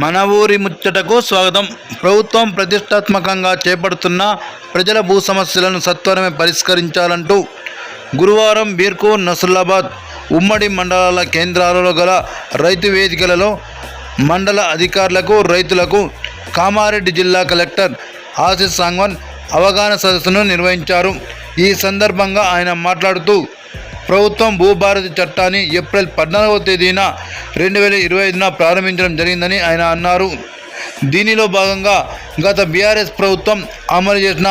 మన ఊరి ముచ్చటకు స్వాగతం. ప్రభుత్వం ప్రతిష్టాత్మకంగా చేపడుతున్న ప్రజల భూ సమస్యలను సత్వరమే పరిష్కరించాలంటూ గురువారం బీర్కూర్ నసుల్లాబాద్ ఉమ్మడి మండలాల కేంద్రాలలో గల రైతు వేదికలలో మండల అధికారులకు రైతులకు కామారెడ్డి జిల్లా కలెక్టర్ ఆశిష్ సాంగ్వన్ అవగాహన సదస్సును నిర్వహించారు. ఈ సందర్భంగా ఆయన మాట్లాడుతూ ప్రభుత్వం భూభారతి చట్టాన్ని ఏప్రిల్ పద్నాలుగవ తేదీన రెండు వేల ఇరవై ఐదున ప్రారంభించడం జరిగిందని ఆయన అన్నారు. దీనిలో భాగంగా గత బీఆర్ఎస్ ప్రభుత్వం అమలు చేసిన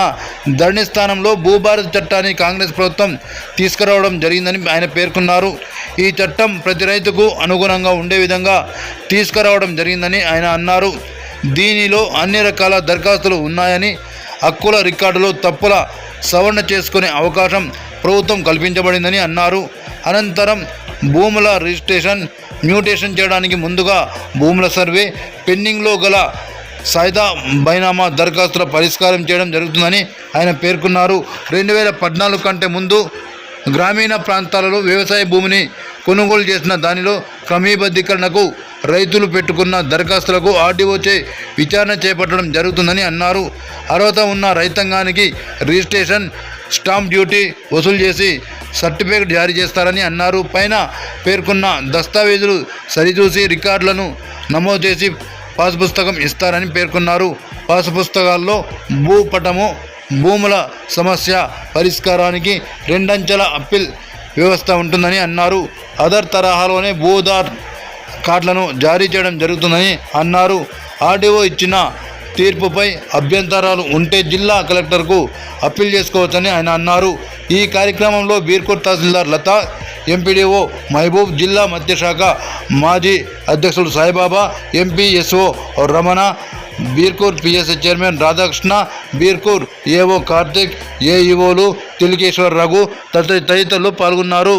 ధరణి స్థానంలో భూభారత చట్టాన్ని కాంగ్రెస్ ప్రభుత్వం తీసుకురావడం జరిగిందని ఆయన పేర్కొన్నారు. ఈ చట్టం ప్రతి రైతుకు అనుగుణంగా ఉండే విధంగా తీసుకురావడం జరిగిందని ఆయన అన్నారు. దీనిలో అన్ని రకాల దరఖాస్తులు ఉన్నాయని హక్కుల రికార్డులో తప్పుల సవరణ చేసుకునే అవకాశం ప్రభుత్వం కల్పించబడిందని అన్నారు. అనంతరం భూముల రిజిస్ట్రేషన్ మ్యూటేషన్ చేయడానికి ముందుగా భూముల సర్వే పెండింగ్లో గల సాయిదా బైనామా దరఖాస్తుల పరిష్కారం చేయడం జరుగుతుందని ఆయన పేర్కొన్నారు. రెండు వేల పద్నాలుగు కంటే ముందు గ్రామీణ ప్రాంతాలలో వ్యవసాయ భూమిని కొనుగోలు చేసిన దానిలో క్రమబద్ధీకరణకు రైతులు పెట్టుకున్న దరఖాస్తులకు ఆర్డీఓచే విచారణ చేపట్టడం జరుగుతుందని అన్నారు. అర్హత ఉన్న రైతాంగానికి రిజిస్ట్రేషన్ స్టాంప్ డ్యూటీ వసూలు చేసి సర్టిఫికేట్ జారీ చేస్తారని అన్నారు. పైన పేర్కొన్న దస్తావేజులు సరిచూసి రికార్డులను నమోదు చేసి పాస్ పుస్తకం ఇస్తారని పేర్కొన్నారు. పాస్ పుస్తకాల్లో భూపటము భూముల సమస్య పరిష్కారానికి రెండంచెల అప్పీల్ వ్యవస్థ ఉంటుందని అన్నారు. అదర్ తరహాలోనే భూదార్ కార్డులను జారీ చేయడం జరుగుతుందని అన్నారు. ఆర్డీఓ ఇచ్చిన తీర్పుపై అభ్యంతరాలు ఉంటే జిల్లా కలెక్టర్కు అప్పీల్ చేసుకోవచ్చని ఆయన అన్నారు. ఈ కార్యక్రమంలో బీర్కూర్ తహసీల్దార్ లత ఎంపీడీఓ మహబూబ్ జిల్లా మత్స్యశాఖ మాజీ అధ్యక్షుడు Saibaba MPSO Ramana Birkur PSC chairman Radhakrishna Birkur AO Karthik ఏఈఓలు Tilikeshwar Raghu తదితరులు పాల్గొన్నారు.